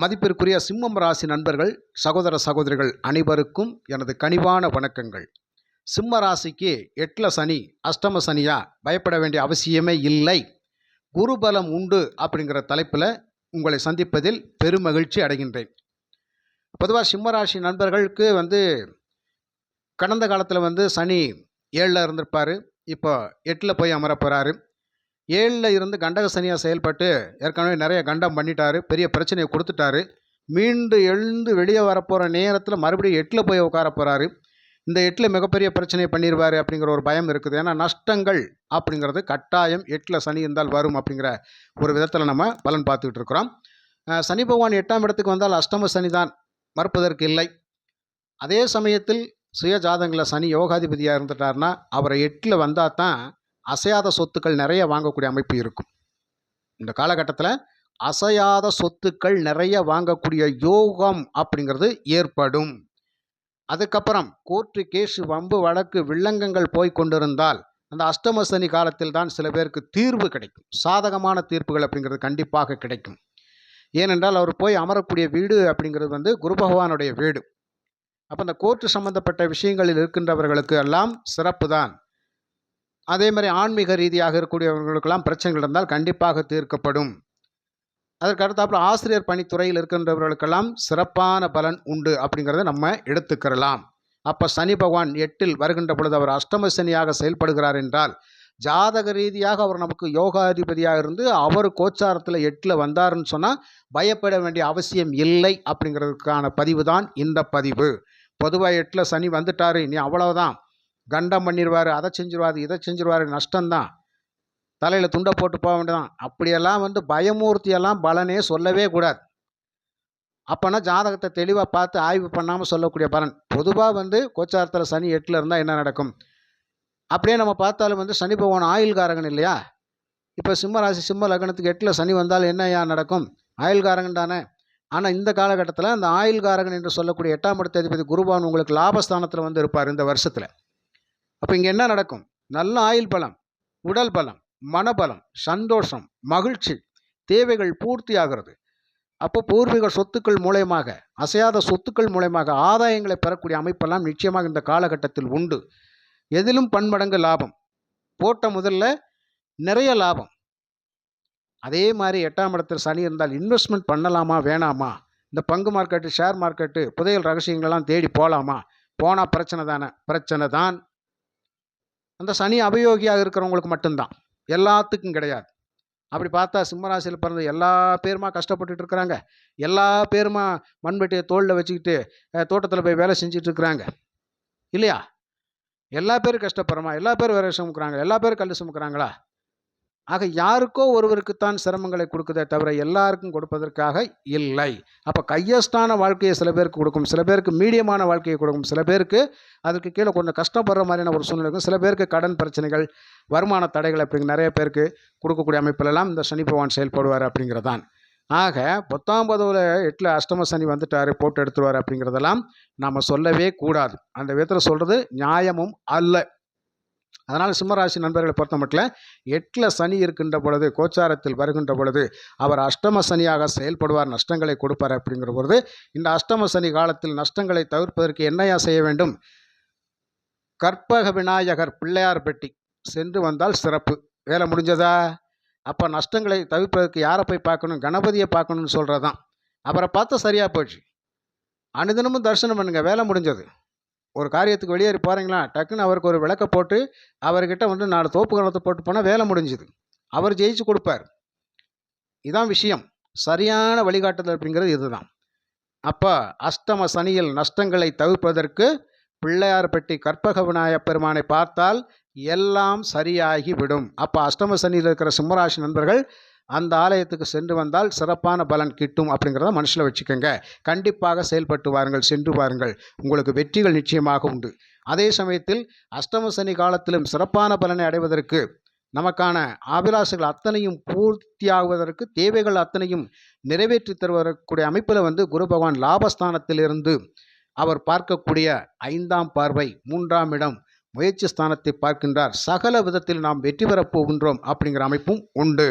மதிப்பிற்குரிய சிம்மம் ராசி நண்பர்கள் சகோதர சகோதரிகள் அனைவருக்கும் எனது கனிவான வணக்கங்கள். சிம்ம ராசிக்கு எட்டில் சனி அஷ்டம சனியா பயப்பட வேண்டிய அவசியமே இல்லை. குருபலம் உண்டு அப்படிங்கிற தலைப்பில் உங்களை சந்திப்பதில் பெருமகிழ்ச்சி அடைகின்றேன். பொதுவாக சிம்மராசி நண்பர்களுக்கு வந்து கடந்த காலத்தில் வந்து சனி ஏழில் இருந்திருப்பார். இப்போ எட்டில் போய் அமர போகிறாரு ஏழில் இருந்து கண்டக சனியாக செயல்பட்டு ஏற்கனவே நிறைய கண்டம் பண்ணிட்டாரு பெரிய பிரச்சனையை கொடுத்துட்டாரு. மீண்டு எழுந்து வெளியே வரப்போகிற நேரத்தில் மறுபடியும் எட்டில் போய் உட்கார போகிறாரு இந்த எட்டில் மிகப்பெரிய பிரச்சனையை பண்ணிடுவார் அப்படிங்கிற ஒரு பயம் இருக்குது. ஏன்னா நஷ்டங்கள் அப்படிங்கிறது கட்டாயம் எட்டில் சனி இருந்தால் வரும் அப்படிங்கிற ஒரு விதத்தில் நம்ம பலன் பார்த்துக்கிட்டு இருக்கிறோம். சனி பகவான் எட்டாம் இடத்துக்கு வந்தால் அஷ்டம சனி தான் மறுப்பதற்கு இல்லை. அதே சமயத்தில் சுய ஜாதங்களில் சனி யோகாதிபதியாக இருந்துட்டார்னா அவரை எட்டில் வந்தால் தான் அசையாத சொத்துக்கள் நிறைய வாங்கக்கூடிய அமைப்பு இருக்கும். இந்த காலகட்டத்தில் அசையாத சொத்துக்கள் நிறைய வாங்கக்கூடிய யோகம் அப்படிங்கிறது ஏற்படும். அதுக்கப்புறம் கோர்ட்டு கேஸு வம்பு வழக்கு வில்லங்கங்கள் போய் கொண்டிருந்தால் அந்த அஷ்டம சனி காலத்தில் தான் சில பேருக்கு தீர்வு கிடைக்கும். சாதகமான தீர்ப்புகள் அப்படிங்கிறது கண்டிப்பாக கிடைக்கும். ஏனென்றால் அவர் போய் அமரக்கூடிய வீடு அப்படிங்கிறது வந்து குரு பகவானுடைய வீடு. அப்போ அந்த கோர்ட்டு சம்பந்தப்பட்ட விஷயங்களில் இருக்கின்றவர்களுக்கு எல்லாம் சிறப்பு தான் அதே மாதிரி ஆன்மீக ரீதியாக இருக்கக்கூடியவர்களுக்கெல்லாம் பிரச்சனைகள் இருந்தால் கண்டிப்பாக தீர்க்கப்படும். அதற்கு அடுத்தாப்புல ஆசிரியர் பணித்துறையில் இருக்கின்றவர்களுக்கெல்லாம் சிறப்பான பலன் உண்டு அப்படிங்கிறத நம்ம எடுத்துக்கிறலாம். அப்போ சனி பகவான் எட்டில் வருகின்ற பொழுது அவர் அஷ்டம சனியாக செயல்படுகிறார் என்றால் ஜாதக ரீதியாக அவர் நமக்கு யோகாதிபதியாக இருந்து அவர் கோச்சாரத்தில் எட்டில் வந்தாருன்னு சொன்னால் பயப்பட வேண்டிய அவசியம் இல்லை அப்படிங்கிறதுக்கான பதிவு தான் இந்த பதிவு. பொதுவாக எட்டில் சனி வந்துட்டாரு நீ அவ்வளோதான் கண்டம் பண்ணிடுவார் அதை செஞ்சிருவார் இதை செஞ்சிருவார் நஷ்டம்தான். தலையில் துண்டை போட்டு போக வேண்டியதான் அப்படியெல்லாம் வந்து பயமூர்த்தியெல்லாம் பலனே சொல்லவே கூடாது. அப்போனா ஜாதகத்தை தெளிவாக பார்த்து ஆய்வு பண்ணாமல் சொல்லக்கூடிய பலன். பொதுவாக வந்து கோச்சாரத்தில் சனி எட்டில் இருந்தால் என்ன நடக்கும்? அப்படியே நம்ம பார்த்தாலும் வந்து சனி பகவான் ஆயுள்காரகன் இல்லையா? இப்போ சிம்மராசி சிம்ம லக்னத்துக்கு எட்டில் சனி வந்தால் என்னையா நடக்கும்? ஆயுள்காரகன் தானே. ஆனால் இந்த காலகட்டத்தில் அந்த ஆயுள்காரகன் என்று சொல்லக்கூடிய எட்டாம் இடத்த அதிபதி குருபான் உங்களுக்கு லாபஸ்தானத்தில் வந்து இருப்பார் இந்த வருஷத்தில். அப்போ இங்கே என்ன நடக்கும்? நல்ல ஆயுள் பலம் உடல் பலம் மனபலம் சந்தோஷம் மகிழ்ச்சி தேவைகள் பூர்த்தி ஆகிறது அப்போ பூர்வீக சொத்துக்கள் மூலயமாக அசையாத சொத்துக்கள் மூலயமாக ஆதாயங்களை பெறக்கூடிய அமைப்பெல்லாம் நிச்சயமாக இந்த காலகட்டத்தில் உண்டு. எதிலும் பன்மடங்கு லாபம். போட்ட முதல்ல நிறைய லாபம். அதே மாதிரி எட்டாம் இடத்தில் சனி இருந்தால் இன்வெஸ்ட்மெண்ட் பண்ணலாமா வேணாமா? இந்த பங்கு மார்க்கெட்டு ஷேர் மார்க்கெட்டு புதையல் ரகசியங்களெல்லாம் தேடி போகலாமா போனால் பிரச்சனை தானே. பிரச்சனை தான். அந்த சனி அபயோகியாக இருக்கிறவங்களுக்கு மட்டும்தான். எல்லாத்துக்கும் கிடையாது. அப்படி பார்த்தா சிம்மராசியில் பிறந்த எல்லா பேருமா கஷ்டப்பட்டுட்டு இருக்கிறாங்க. எல்லா பேருமா மண்வெட்டியை தோளில் வச்சுக்கிட்டு தோட்டத்தில் போய் வேலை செஞ்சுட்டு இருக்கிறாங்க. இல்லையா? எல்லா பேரும் கஷ்டப்படுறமா? எல்லா பேரும் வேற சுமக்கிறாங்க. எல்லா பேரும் கல் சுமக்கிறாங்களா? ஆக யாருக்கோ ஒருவருக்குத்தான் சிரமங்களை கொடுக்குதே தவிர எல்லாருக்கும் கொடுப்பதற்காக இல்லை. அப்போ கையஸ்டான வாழ்க்கையை சில பேருக்கு கொடுக்கும் சில பேருக்கு மீடியமான வாழ்க்கையை கொடுக்கும் சில பேருக்கு அதுக்கு கீழே கொஞ்சம் கஷ்டப்படுற மாதிரியான ஒரு சூழ்நிலை இருக்கும். சில பேருக்கு கடன் பிரச்சனைகள் வருமான தடைகள் அப்படிங்க நிறைய பேருக்கு கொடுக்கக்கூடிய அமைப்பிலெல்லாம் இந்த சனி பகவான் செயல்படுவார் அப்படிங்கிறதான். ஆக பத்தாம் பதவியில் எட்டில் அஷ்டம சனி வந்துட்டார் போட்டு எடுத்துருவார் அப்படிங்கிறதெல்லாம் நம்ம சொல்லவே கூடாது. அந்த விதத்தில் சொல்கிறது நியாயமும் அல்ல. அதனால் சிம்மராசி நண்பர்களை பொறுத்த மட்டும் எட்டில் சனி இருக்கின்ற பொழுது கோச்சாரத்தில் வருகின்ற பொழுது அவர் அஷ்டம சனியாக செயல்படுவார் நஷ்டங்களை கொடுப்பார் அப்படிங்கிற பொழுது இந்த அஷ்டம சனி காலத்தில் நஷ்டங்களை தவிர்ப்பதற்கு என்னையா செய்ய வேண்டும்? கற்பக விநாயகர் பிள்ளையார் பெட்டி சென்று வந்தால் சிறப்பு. வேலை முடிஞ்சதா? அப்போ நஷ்டங்களை தவிர்ப்பதற்கு யாரை போய் பார்க்கணும்? கணபதியை பார்க்கணும்னு சொல்கிறதான் அவரை பார்த்தா சரியாக போச்சு. அனுதினமும் தரிசனம் பண்ணுங்க வேலை முடிஞ்சது. ஒரு காரியத்துக்கு வெளியேறி போகிறீங்களா டக்குன்னு அவருக்கு ஒரு விளக்க போட்டு அவர்கிட்ட வந்து நாலு தோப்பு கணத்தை போட்டு போனால் வேலை முடிஞ்சுது. அவர் ஜெயிச்சு கொடுப்பார். இதான் விஷயம். சரியான வழிகாட்டுதல் அப்படிங்கிறது இதுதான். அப்போ அஷ்டம சனியில் நஷ்டங்களை தவிர்ப்பதற்கு பிள்ளையார்பட்டி கற்பக விநாயகப் பெருமானை பார்த்தால் எல்லாம் சரியாகி விடும் அப்போ அஷ்டம சனியில் இருக்கிற சிம்மராசி நண்பர்கள் அந்த ஆலயத்துக்கு சென்று வந்தால் சிறப்பான பலன் கிட்டும் அப்படிங்கிறத மனசில் வச்சுக்கோங்க. கண்டிப்பாக செயல்பட்டு வாருங்கள் சென்று வாருங்கள். உங்களுக்கு வெற்றிகள் நிச்சயமாக உண்டு. அதே சமயத்தில் அஷ்டம சனி காலத்திலும் சிறப்பான பலனை அடைவதற்கு நமக்கான அபிலாஷைகள் அத்தனையும் பூர்த்தியாகுவதற்கு தேவைகள் அத்தனையும் நிறைவேற்றி தருவதற்குரிய அமைப்பில் வந்து குரு பகவான் லாபஸ்தானத்திலிருந்து அவர் பார்க்கக்கூடிய ஐந்தாம் பார்வை மூன்றாம் இடம் முயற்சி ஸ்தானத்தை பார்க்கின்றார். சகல விதத்தில் நாம் வெற்றி பெறப் போகின்றோம் அப்படிங்கிற அமைப்பும் உண்டு.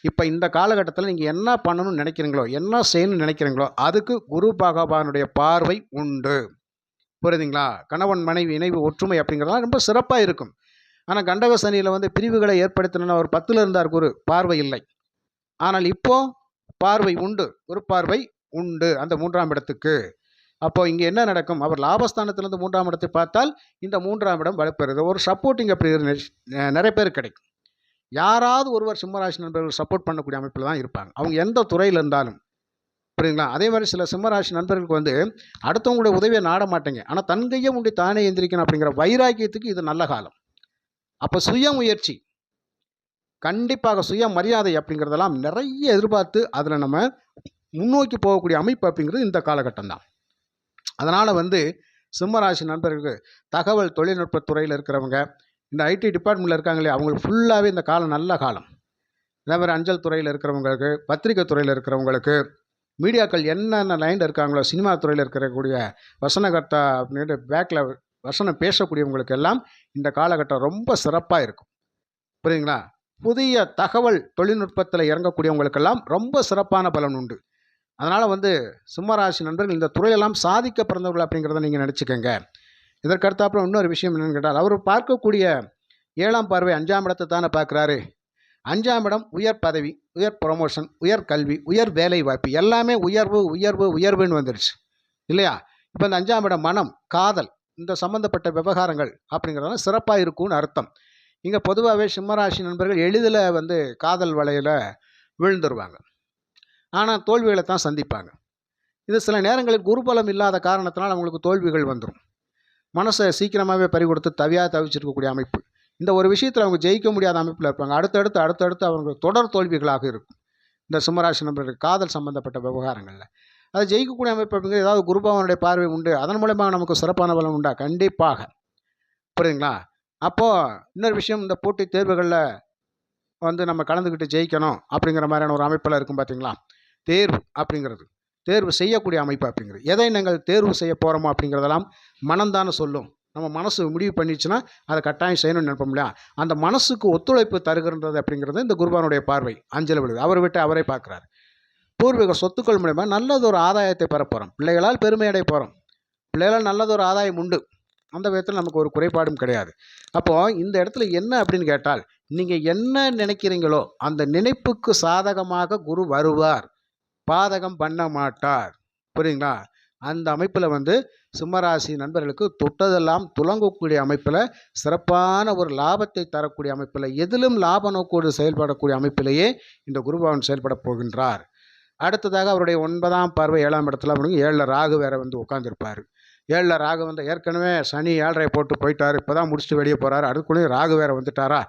இப்போ இந்த காலகட்டத்தில் நீங்கள் என்ன பண்ணணும்னு நினைக்கிறீங்களோ என்ன செய்யணும்னு நினைக்கிறீங்களோ அதுக்கு குரு பகவானுடைய பார்வை உண்டு. புரியுதுங்களா? கணவன் மனைவி இணைவு ஒற்றுமை அப்படிங்கிறதெல்லாம் ரொம்ப சிறப்பாக இருக்கும். ஆனால் கண்டக சனியில் வந்து பிரிவுகளை ஏற்படுத்தின அவர் பத்தில் இருந்தார் குரு பார்வை இல்லை. ஆனால் இப்போ பார்வை உண்டு ஒரு பார்வை உண்டு அந்த மூன்றாம் இடத்துக்கு. அப்போ இங்கே என்ன நடக்கும்? அவர் லாபஸ்தானத்திலிருந்து மூன்றாம் இடத்தை பார்த்தால் இந்த மூன்றாம் இடம் வலுப்பெறுது. ஒரு சப்போர்ட்டிங் அப்படி நெ- நிறைய பேர் கிடைக்கும். யாராவது ஒருவர் சிம்மராசி நண்பர்கள் சப்போர்ட் பண்ணக்கூடிய அமைப்பில் தான் இருப்பாங்க. அவங்க எந்த துறையில் இருந்தாலும். புரியுங்களா அதே மாதிரி சில சிம்மராசி நண்பர்களுக்கு வந்து அடுத்தவங்களுடைய உதவியை நாட மாட்டேங்க. ஆனால் தன் கையை தானே எந்திரிக்கணும் அப்படிங்கிற வைராக்கியத்துக்கு இது நல்ல காலம். அப்போ சுய முயற்சி கண்டிப்பாக சுய மரியாதை அப்படிங்கிறதெல்லாம் நிறைய எதிர்பார்த்து அதில் நம்ம முன்னோக்கி போகக்கூடிய அமைப்பு அப்படிங்கிறது இந்த காலகட்டம் தான். அதனால் வந்து சிம்மராசி நண்பர்களுக்கு தகவல் தொழில்நுட்பத் துறையில் இருக்கிறவங்க இந்த ஐடி டிபார்ட்மெண்ட்டில் இருக்காங்களே அவங்களுக்கு ஃபுல்லாகவே இந்த காலம் நல்ல காலம். அதே மாதிரி அஞ்சல் துறையில் இருக்கிறவங்களுக்கு பத்திரிக்கை துறையில் இருக்கிறவங்களுக்கு மீடியாக்கள் என்னென்ன லைனில் இருக்காங்களோ சினிமா துறையில் இருக்கக்கூடிய வசனகர்த்தா அப்படின்ட்டு பேக்கில் வசனம் பேசக்கூடியவங்களுக்கு எல்லாம் இந்த காலகட்டம் ரொம்ப சிறப்பாக இருக்கும். புரியுங்களா புதிய தகவல் தொழில்நுட்பத்தில் இறங்கக்கூடியவங்களுக்கெல்லாம் ரொம்ப சிறப்பான பலன் உண்டு. அதனால் வந்து சிம்மராசி நண்பர்கள் இந்த துறையெல்லாம் சாதிக்க பிறந்தவர்கள் அப்படிங்கிறத நீங்கள் நினச்சிக்கோங்க. இதற்கடுத்தாப்புல இன்னொரு விஷயம் என்னன்னு கேட்டால் அவர் பார்க்கக்கூடிய ஏழாம் பார்வை அஞ்சாம் இடத்தை தானே பார்க்குறாரு. அஞ்சாம் இடம் உயர் பதவி உயர் ப்ரொமோஷன் உயர் கல்வி உயர் வேலை வாய்ப்பு எல்லாமே உயர்வு உயர்வு உயர்வுன்னு வந்துடுச்சு இல்லையா? இப்போ இந்த அஞ்சாம் இடம் மனம் காதல் இந்த சம்மந்தப்பட்ட விவகாரங்கள் அப்படிங்கிறதெல்லாம் சிறப்பாக இருக்கும்னு அர்த்தம். இங்கே பொதுவாகவே சிம்மராசி நண்பர்கள் எளிதில் வந்து காதல் வலையில் விழுந்துருவாங்க. ஆனால் தோல்விகளை தான் சந்திப்பாங்க. இது சில நேரங்களில் குருபலம் இல்லாத காரணத்தினால் அவங்களுக்கு தோல்விகள் வந்துடும் மனசை சீக்கிரமாகவே பறி கொடுத்து தவியாக தவிச்சிருக்கக்கூடிய அமைப்பு. இந்த ஒரு விஷயத்தில் அவங்க ஜெயிக்க முடியாத அமைப்பில் இருப்பாங்க. அடுத்தடுத்து அடுத்தடுத்து அவங்க தொடர் தோல்விகளாக இருக்கும். இந்த சிம்மராசி நம்பருக்கு காதல் சம்பந்தப்பட்ட விவகாரங்களில். அது ஜெயிக்கக்கூடிய அமைப்பு அப்படிங்கிற ஏதாவது குருபவனுடைய பார்வை உண்டு. அதன் மூலமாக நமக்கு சிறப்பான பலன் உண்டா? கண்டிப்பாக. புரியுதுங்களா? அப்போது இன்னொரு விஷயம் இந்த போட்டித் தேர்வுகளில் வந்து நம்ம கலந்துக்கிட்டு ஜெயிக்கணும் அப்படிங்கிற மாதிரியான ஒரு அமைப்பில் இருக்கும் பார்த்தீங்களா தேர்வு அப்படிங்கிறது. தேர்வு செய்யக்கூடிய அமைப்பு அப்படிங்கிறது. எதை நாங்கள் தேர்வு செய்ய போகிறோமோ அப்படிங்கிறதெல்லாம் மனம்தானே சொல்லும். நம்ம மனசு முடிவு பண்ணிச்சுன்னா அதை கட்டாயம் செய்யணும்னு நினைப்போம் இல்லையா? அந்த மனசுக்கு ஒத்துழைப்பு தருகின்றது அப்படிங்கிறது இந்த குருபானுடைய பார்வை. அஞ்சல் விழுது. அவரை விட்டு அவரை பார்க்குறாரு. பூர்வீக சொத்துக்கள் மூலயமா நல்லதொரு ஆதாயத்தை பெற போகிறோம் பிள்ளைகளால் பெருமையடை போகிறோம் பிள்ளைகளால் நல்லதொரு ஆதாயம் உண்டு. அந்த விதத்தில் நமக்கு ஒரு குறைபாடும் கிடையாது. அப்போது இந்த இடத்துல என்ன அப்படின்னு கேட்டால் நீங்கள் என்ன நினைக்கிறீங்களோ அந்த நினைப்புக்கு சாதகமாக குரு வருவார். பாதகம் பண்ண மாட்டார். புரியுங்களா அந்த அமைப்பில் வந்து சிம்மராசி நண்பர்களுக்கு தொட்டதெல்லாம் துலங்கக்கூடிய அமைப்பில் சிறப்பான ஒரு லாபத்தை தரக்கூடிய அமைப்பில் எதிலும் லாப நோக்கோடு செயல்படக்கூடிய அமைப்பிலேயே இந்த குருபவன் செயல்பட போகின்றார். அடுத்ததாக அவருடைய ஒன்பதாம் பார்வை ஏழாம் இடத்துல அப்படிங்க ஏழில் ராகு வேற வந்து உட்காந்துருப்பார் ஏழில் ராகு வந்து ஏற்கனவே சனி ஏழரை போட்டு போயிட்டார் இப்போ தான் முடிச்சுட்டு வெளியே போகிறாரு அதுக்குள்ளேயும் ராகு வேற வந்துட்டாரா?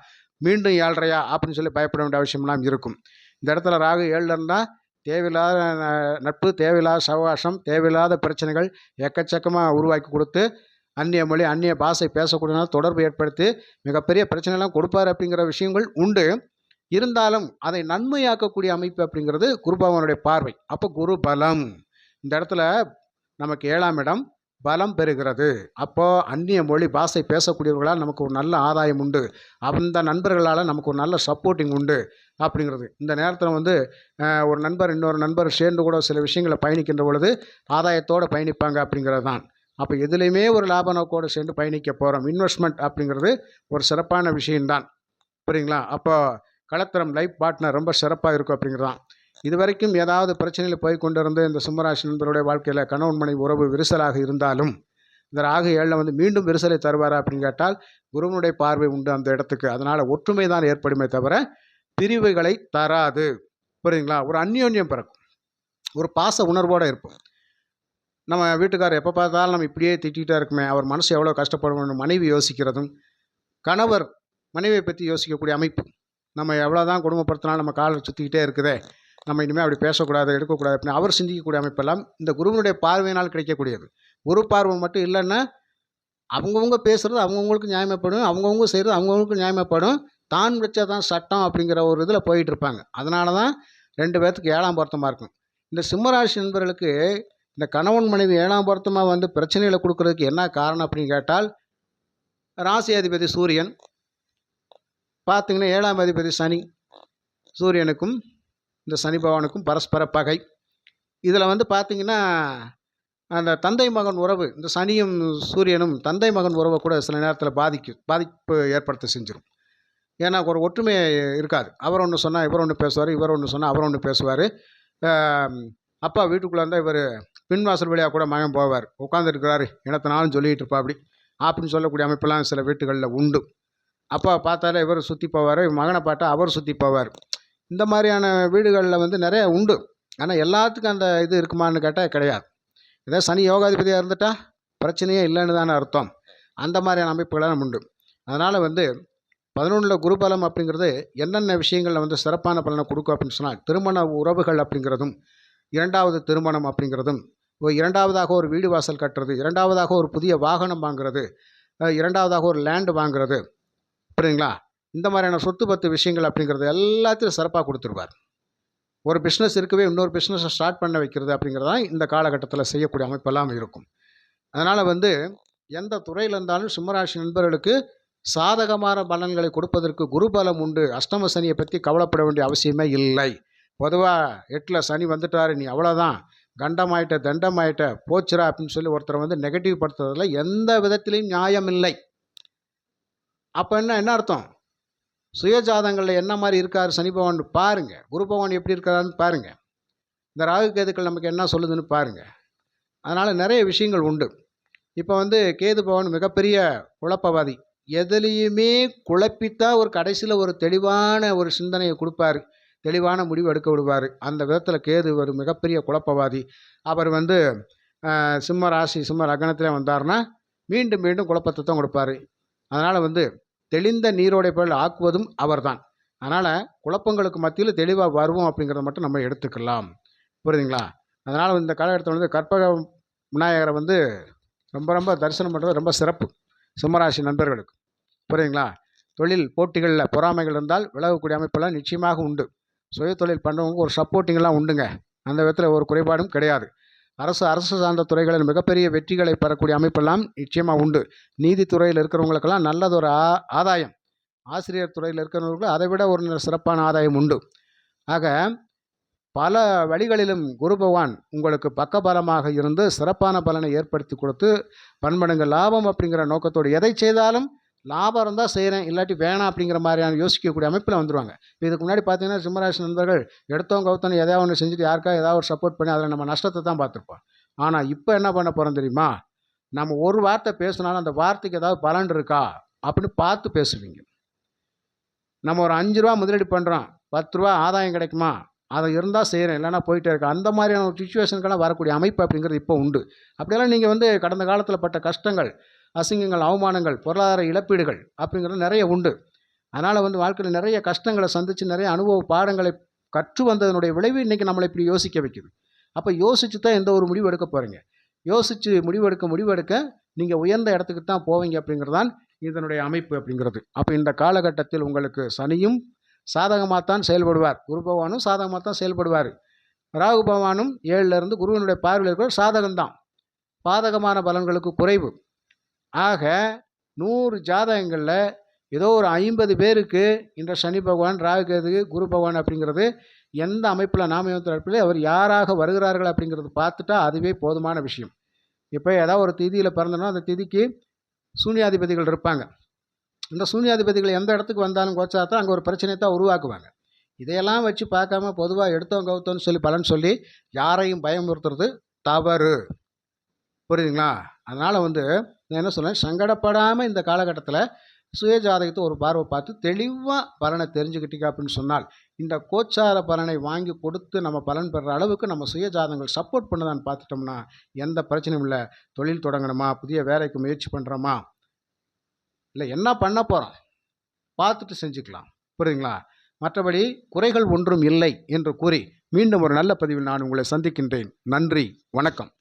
மீண்டும் ஏழரையா? அப்படின்னு சொல்லி பயப்பட வேண்டிய அவசியம்லாம் இருக்கும். இந்த இடத்துல ராகு ஏழில் இருந்தால் தேவையில்லாத ந- நட்பு தேவையில்லாத சவகாசம் தேவையில்லாத பிரச்சனைகள் எக்கச்சக்கமாக உருவாக்கி கொடுத்து அந்நிய மொழி அந்நிய பாஷை பேசக்கூடியனால் தொடர்பு ஏற்படுத்தி மிகப்பெரிய பிரச்சனைலாம் கொடுப்பார் அப்படிங்கிற விஷயங்கள் உண்டு. இருந்தாலும் அதை நன்மையாக்கக்கூடிய அமைப்பு அப்படிங்கிறது குருபவனுடைய பார்வை. அப்போ குரு பலம். இந்த இடத்துல நமக்கு ஏழாம் இடம். பலம் பெறுகிறது. அப்போ அந்நிய மொழி பாஷை பேசக்கூடியவர்களால் நமக்கு ஒரு நல்ல ஆதாயம் உண்டு. அந்த நண்பர்களால் நமக்கு ஒரு நல்ல சப்போர்ட்டிங் உண்டு அப்படிங்கிறது. இந்த நேரத்தில் வந்து ஒரு நண்பர் இன்னொரு நண்பர் சேர்ந்து கூட சில விஷயங்களை பயணிக்கின்ற பொழுது ஆதாயத்தோடு பயணிப்பாங்க அப்படிங்கிறது தான். அப்போ எதுலேயுமே ஒரு லாப நோக்கோடு சேர்ந்து பயணிக்க போகிறோம் இன்வெஸ்ட்மெண்ட் அப்படிங்கிறது ஒரு சிறப்பான விஷயம்தான். புரியுங்களா? அப்போ களத்திரம் லைஃப் பார்ட்னர் ரொம்ப சிறப்பாக இருக்கும் அப்படிங்கிறது தான். இது வரைக்கும் ஏதாவது பிரச்சனையில் போய் கொண்டிருந்து இந்த சிம்மராசி நண்பருடைய வாழ்க்கையில் கணவன் மனைவி உறவு விரிசலாக இருந்தாலும் இந்த ராகு ஏழில் வந்து மீண்டும் விரிசலை தருவாரா அப்படின்னு கேட்டால் குருவனுடைய பார்வை உண்டு அந்த இடத்துக்கு. அதனால் ஒற்றுமை தான் ஏற்படுமே தவிர பிரிவுகளை தராது. புரியுங்களா ஒரு அந்யோன்யம் பிறக்கும். ஒரு பாச உணர்வோடு இருப்போம். நம்ம வீட்டுக்காரர் எப்போ பார்த்தாலும் நம்ம இப்படியே திட்டிகிட்டே இருக்குமே அவர் மனசு எவ்வளோ கஷ்டப்படுவோம்னு மனைவி யோசிக்கிறதும் கணவர் மனைவியை பற்றி யோசிக்கக்கூடிய அமைப்பு நம்ம எவ்வளோ தான் குடும்பப்படுத்தினாலும் நம்ம காலை சுற்றிக்கிட்டே இருக்குதே நம்ம இனிமேல் அப்படி பேசக்கூடாது எடுக்கக்கூடாது அப்படின்னு அவர் சிந்திக்கக்கூடிய அமைப்பெல்லாம் இந்த குருவினுடைய பார்வையினால் கிடைக்கக்கூடியது. குரு பார்வை மட்டும் இல்லைன்னா அவங்கவுங்க பேசுகிறது அவங்கவுங்களுக்கு நியாயமைப்படும் அவங்கவுங்க செய்கிறது அவங்கவுங்களுக்கு நியாயமைப்படும். தான் வச்சா தான் சட்டம் அப்படிங்கிற ஒரு இதில் போயிட்டு இருப்பாங்க. அதனால தான் ரெண்டு பேர்த்துக்கு ஏழாம் பொருத்தமாக இருக்கும். இந்த சிம்மராசி நண்பர்களுக்கு இந்த கணவன் மனைவி ஏழாம் பொருத்தமாக வந்து பிரச்சனைகளை கொடுக்கறதுக்கு என்ன காரணம் அப்படின்னு கேட்டால் ராசி அதிபதி சூரியன் பார்த்திங்கன்னா ஏழாம் அதிபதி சனி சூரியனுக்கும் இந்த சனி பகவானுக்கும் பரஸ்பர பகை. இதில் வந்து பார்த்திங்கன்னா அந்த தந்தை மகன் உறவு இந்த சனியும் சூரியனும் தந்தை மகன் உறவை கூட சில நேரத்தில் பாதிக்கும் பாதிப்பு ஏற்படுத்த செஞ்சிடும் ஏன்னா ஒரு ஒற்றுமை இருக்காது. அவர் ஒன்று சொன்னால் இவர் ஒன்று பேசுவார் இவர் ஒன்று சொன்னால் அவர் ஒன்று பேசுவார். அப்பா வீட்டுக்குள்ளே இருந்தால் இவர் பின்வாசல் வழியாக கூட மகன் போவார். உட்காந்துருக்கிறாரு இனத்தினாலும் சொல்லிகிட்டு இருப்பா அப்படி. அப்படின்னு சொல்லக்கூடிய அமைப்பெல்லாம் சில வீட்டுகளில் உண்டு. அப்பா பார்த்தாலே இவர் சுற்றி போவார் மகனை பார்த்தா அவர் சுற்றி போவார். இந்த மாதிரியான வீடுகளில் வந்து நிறைய உண்டு. ஆனால் எல்லாத்துக்கும் அந்த இது இருக்குமான்னு கேட்டால் கிடையாது. இதே சனி யோகாதிபதியாக இருந்துட்டா பிரச்சனையே இல்லைன்னு தானே அர்த்தம். அந்த மாதிரியான அமைப்புகளாக உண்டு. அதனால் வந்து பதினொன்றில் குருபலம் அப்படிங்கிறது என்னென்ன விஷயங்களில் வந்து சிறப்பான பலனை கொடுக்கும் அப்படின்னு சொன்னால் திருமண உறவுகள் அப்படிங்கிறதும் இரண்டாவது திருமணம் அப்படிங்கிறதும் இரண்டாவதாக ஒரு வீடு வாசல் கட்டுறது இரண்டாவதாக ஒரு புதிய வாகனம் வாங்குறது இரண்டாவதாக ஒரு லேண்டு வாங்குறது புரியுதுங்களா? இந்த மாதிரியான சொத்து பத்து விஷயங்கள் அப்படிங்கிறது எல்லாத்தையும் சிறப்பாக கொடுத்துருவார். ஒரு பிஸ்னஸ் இருக்கவே இன்னொரு பிஸ்னஸை ஸ்டார்ட் பண்ண வைக்கிறது அப்படிங்கிறது தான் இந்த காலகட்டத்தில் செய்யக்கூடிய அமைப்பெல்லாம் இருக்கும். அதனால் வந்து எந்த துறையில் இருந்தாலும் சிம்மராசி நண்பர்களுக்கு சாதகமான பலன்களை கொடுப்பதற்கு குருபலம் உண்டு. அஷ்டம சனியை பற்றி கவலைப்பட வேண்டிய அவசியமே இல்லை. பொதுவாக எட்டில் சனி வந்துட்டாரு நீ அவ்வளோதான் கண்டமாயிட்ட தண்டமாயிட்ட போச்சுரா அப்படின்னு சொல்லி ஒருத்தரை வந்து நெகட்டிவ் படுத்துறதுல எந்த விதத்திலையும் நியாயம் இல்லை. அப்போ என்ன என்ன அர்த்தம்? சுயஜாதங்களில் என்ன மாதிரி இருக்கார் சனி பகவான் பாருங்கள் குரு பகவான் எப்படி இருக்காருன்னு பாருங்கள் இந்த ராகு கேதுக்கள் நமக்கு என்ன சொல்லுதுன்னு பாருங்கள் அதனால் நிறைய விஷயங்கள் உண்டு. இப்போ வந்து கேது பகவான் மிகப்பெரிய குழப்பவாதி எதுலேயுமே குழப்பித்தான் ஒரு கடைசியில் ஒரு தெளிவான ஒரு சிந்தனையை கொடுப்பாரு. தெளிவான முடிவு எடுக்க விடுவார். அந்த விதத்தில் கேது ஒரு மிகப்பெரிய குழப்பவாதி அவர் வந்து சிம்ம ராசி சிம்ம லக்னத்திலே வந்தார்னா மீண்டும் மீண்டும் குழப்பத்தை தான் கொடுப்பார். அதனால் வந்து தெளிந்த நீரோடைகள் ஆக்குவதும் அவர்தான். அதனால் குழப்பங்களுக்கு மத்தியில் தெளிவாக வருவோம் அப்படிங்கிறத மட்டும் நம்ம எடுத்துக்கலாம். புரியுதுங்களா? அதனால் இந்த காலகட்டத்தில் வந்து கற்பக விநாயகரை வந்து ரொம்ப ரொம்ப தரிசனம் பண்ணுறது ரொம்ப சிறப்பு. சிம்மராசி நண்பர்களுக்கு. புரியுதுங்களா? தொழில் போட்டிகளில் பொறாமைகள் இருந்தால் விலகக்கூடிய அமைப்பெல்லாம் நிச்சயமாக உண்டு. சுய தொழில் பண்ணுறவங்க ஒரு சப்போர்ட்டிங்கெல்லாம் உண்டுங்க. அந்த விதத்தில் ஒரு குறைபாடும் கிடையாது. அரசு அரசு சார்ந்த துறைகளில் மிகப்பெரிய வெற்றிகளை பெறக்கூடிய அமைப்பெல்லாம் நிச்சயமாக உண்டு. நீதித்துறையில் இருக்கிறவங்களுக்கெல்லாம் நல்லதொரு ஆ ஆதாயம். ஆசிரியர் துறையில் இருக்கிறவங்களுக்கு அதை விட ஒரு சிறப்பான ஆதாயம் உண்டு. ஆக பல வழிகளிலும் குரு பகவான் உங்களுக்கு பக்கபலமாக இருந்து சிறப்பான பலனை ஏற்படுத்தி கொடுத்து பன்மடங்கு லாபம் அப்படிங்கிற நோக்கத்தோடு எதை செய்தாலும் லாபம் இருந்தால் செய்கிறேன் இல்லாட்டி வேணாம் அப்படிங்கிற மாதிரியான யோசிக்கக்கூடிய அமைப்பில் வந்துடுவாங்க இதுக்கு முன்னாடி பார்த்தீங்கன்னா சிம்மராசி நண்பர்கள் எடுத்தவங்க கவுத்தவங்க எதாவது ஒன்று செஞ்சுட்டு யாருக்கா ஏதாவது ஒரு சப்போர்ட் பண்ணி அதில் நம்ம நஷ்டத்தை தான் பார்த்துருப்போம். ஆனால் இப்போ என்ன பண்ண போகிறோம் தெரியுமா? நம்ம ஒரு வார்த்தை பேசினாலும் அந்த வார்த்தைக்கு ஏதாவது பலன் இருக்கா? அப்படின்னு பார்த்து பேசுவீங்க. நம்ம ஒரு அஞ்சு ரூபா முதலீடு பண்ணுறோம் பத்து ரூபா ஆதாயம் கிடைக்குமா? அதை இருந்தால் செய்கிறேன் இல்லைனா போயிட்டே இருக்கேன். அந்த மாதிரியான ஒரு சுச்சுவேஷனுக்கெல்லாம் வரக்கூடிய அமைப்பு அப்படிங்கிறது இப்போ உண்டு. அப்படியெல்லாம் நீங்கள் வந்து கடந்த காலத்தில் பட்ட கஷ்டங்கள் அசிங்கங்கள் அவமானங்கள் பொருளாதார இழப்பீடுகள் அப்படிங்கிறது நிறைய உண்டு. அதனால் வந்து வாழ்க்கையில் நிறைய கஷ்டங்களை சந்தித்து நிறைய அனுபவ பாடங்களை கற்று வந்ததனுடைய விளைவு இன்றைக்கி நம்மளை இப்படி யோசிக்க வைக்குது. அப்போ யோசித்து தான் எந்த ஒரு முடிவு எடுக்க போகிறீங்க யோசித்து முடிவெடுக்க முடிவெடுக்க நீங்கள் உயர்ந்த இடத்துக்கு தான் போவீங்க அப்படிங்கிறது தான் இதனுடைய அமைப்பு அப்படிங்கிறது. அப்போ இந்த காலகட்டத்தில் உங்களுக்கு சனியும் சாதகமாக தான் செயல்படுவார். குரு பகவானும் சாதகமாக தான் செயல்படுவார். ராகு பகவானும் ஏழுலருந்து குருவினுடைய பார்வையில் இருக்கிற சாதகம்தான். பாதகமான பலன்களுக்கு குறைவு. ஆக நூறு ஜாதகங்களில் ஏதோ ஒரு ஐம்பது பேருக்கு இந்த சனி பகவான் ராகு கேது குரு பகவான் அப்படிங்கிறது எந்த அமைப்பில் நாமயத்தில் அவர் யாராக வருகிறார்கள் அப்படிங்கிறது பார்த்துட்டா அதுவே போதுமான விஷயம். இப்போ ஏதாவது ஒரு திதியில் பிறந்தோன்னா அந்த திதிக்கு சூன்யாதிபதிகள் இருப்பாங்க. இந்த சூன்யாதிபதிகள் எந்த இடத்துக்கு வந்தாலும் கோச்சாத்தான் அங்கே ஒரு பிரச்சனையை தான் உருவாக்குவாங்க. இதையெல்லாம் வச்சு பார்க்காம பொதுவாக எடுத்தோம் கவுத்தோன்னு சொல்லி பலன் சொல்லி யாரையும் பயமுறுத்துறது தவறு. புரியுதுங்களா? அதனால் வந்து நான் என்ன சொல்கிறேன் சங்கடப்படாமல் இந்த காலகட்டத்தில் சுய ஜாதகத்தை ஒரு பார்வை பார்த்து தெளிவாக பலனை தெரிஞ்சுக்கிட்டீங்க அப்படின்னு சொன்னால் இந்த கோச்சார பலனை வாங்கி கொடுத்து நம்ம பலன் பெறுற அளவுக்கு நம்ம சுய ஜாதகங்கள் சப்போர்ட் பண்ணுதான்னு பார்த்துட்டோம்னா எந்த பிரச்சனையும் இல்லை. தொழில் தொடங்கணுமா? புதிய வேலைக்கு முயற்சி பண்ணுறோமா இல்லை என்ன பண்ண போகிறோம் பார்த்துட்டு செஞ்சுக்கலாம். புரியுதுங்களா? மற்றபடி குறைகள் ஒன்றும் இல்லை என்று கூறி மீண்டும் ஒரு நல்ல பதிவில் நான் உங்களை சந்திக்கின்றேன். நன்றி. வணக்கம்.